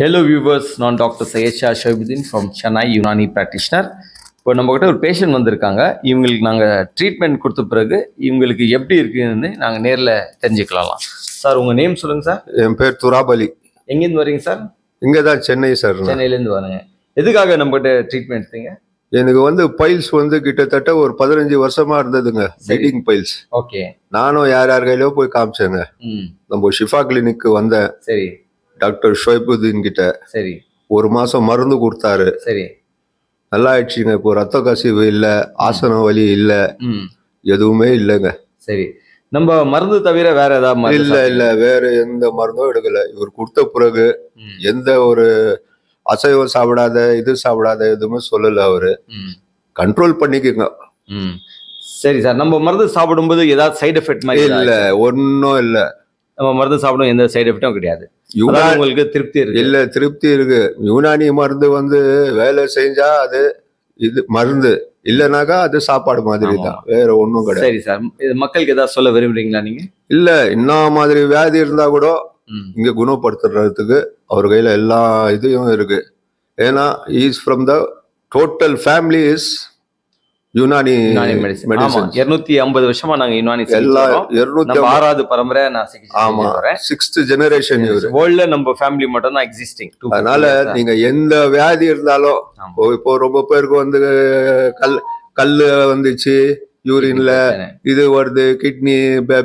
Hello viewers நான் doctor Sayesha Shobuddin from Chennai Unani practitioner இப்போ நம்மக்கிட்ட ஒரு பேஷண்ட் வந்திருக்காங்க. இவங்களுக்கு நாங்கள் ட்ரீட்மெண்ட் கொடுத்த பிறகு இவங்களுக்கு எப்படி இருக்குன்னு நாங்கள் நேரில் தெரிஞ்சுக்கலாம் சார் உங்கள் நேம் சொல்லுங்கள் சார் என் பேர் துராபலி எங்கேருந்து வரீங்க சார் இங்கே தான் சென்னை சார். சென்னையிலேருந்து வரேங்க எதுக்காக நம்மகிட்ட ட்ரீட்மெண்ட் எடுத்தீங்க? எனக்கு வந்து பைல்ஸ் வந்து கிட்டத்தட்ட ஒரு பதினஞ்சு வருஷமா இருந்ததுங்க. ப்ளீடிங் பைல்ஸ் ஓகே நானும் யார் யார் கையிலயோ போய் காமிச்சேங்க. நம்ம ஷிஃபா கிளினிக்கு வந்தேன். சரி. டாக்டர் ஷொய்புதீன் கிட்ட சரி. ஒரு மாசம் மருந்து கொடுத்தாரு. சரி. நல்லா ஆயிடுச்சுங்க இப்போ ரத்த கசிவு இல்லை ஆசன வலி இல்லை ம். எதுவுமே இல்லைங்க. சரி. நம்ம மருந்து தவிர வேற ஏதாவது இல்ல இல்ல. வேற எந்த மருந்தும் எடுக்கல. இவர் கொடுத்த பிறகு எந்த ஒரு அசைவம் சாப்பிடாத இது சாப்பிடாத எதுவுமே சொல்லல அவரு. ம், கண்ட்ரோல் பண்ணிக்கோங்க. ம். சரி சார். நம்ம மருந்து சாப்பிடும்போது ஏதாவது சைடு எஃபெக்ட் மாதிரி இல்ல? ஒன்னும் இல்ல. நம்ம மருந்து சாப்பிடும் எந்த சைடு எஃபெக்டும் கிடையாது. உங்களுக்கு திருப்தி இருக்கு. இல்ல திருப்தி இருக்கு. யுனானி மருந்து வந்து வேலை செஞ்சா அது இது மருந்து. இல்லைனாக்கா அது சாப்பாடு மாதிரி. தான் வேற ஒண்ணும் கிடையாது. சரி சார். இது மக்களுக்கு ஏதாவது சொல்ல விரும்புறீங்களா நீங்க? இல்ல என்ன மாதிரி வியாதி இருந்தா கூட இங்க குணப்படுத்துறதுக்கு அவர் கையில எல்லா இதையும் இருக்கு. ஏன்னா is from the total family is Unani medicine இருநூத்தி ஐம்பது வருஷமா நாங்க யுனானி எல்லா இருநூத்தி ஆறாவது பரம்பரை நான் ஆமா சிக்ஸ்த் ஜெனரேஷன் வேர்ல்ட்ல நம்ம ஃபேமிலி மட்டும் தான் எக்ஸிஸ்டிங் அதனால நீங்க எந்த வியாதி இருந்தாலும். இப்போ ரொம்ப பேருக்கு வந்து கல் கல்லு வந்துச்சு யூரின்ல இது வருது கிட்னி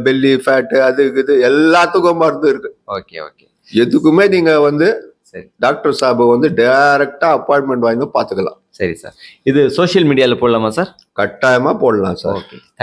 பெல்லி ஃபேட் அது இது எல்லாத்துக்கும் மருந்து இருக்கு. ஓகே ஓகே எதுக்குமே நீங்க வந்து சரி. டாக்டர் சாபை வந்து டைரக்டா அப்பாயின்மெண்ட் வாங்கி பாத்துக்கலாம் சரி சார். இது சோஷியல் மீடியால போடலாமா சார்? கட்டாயமா போடலாம் சார். Okay thank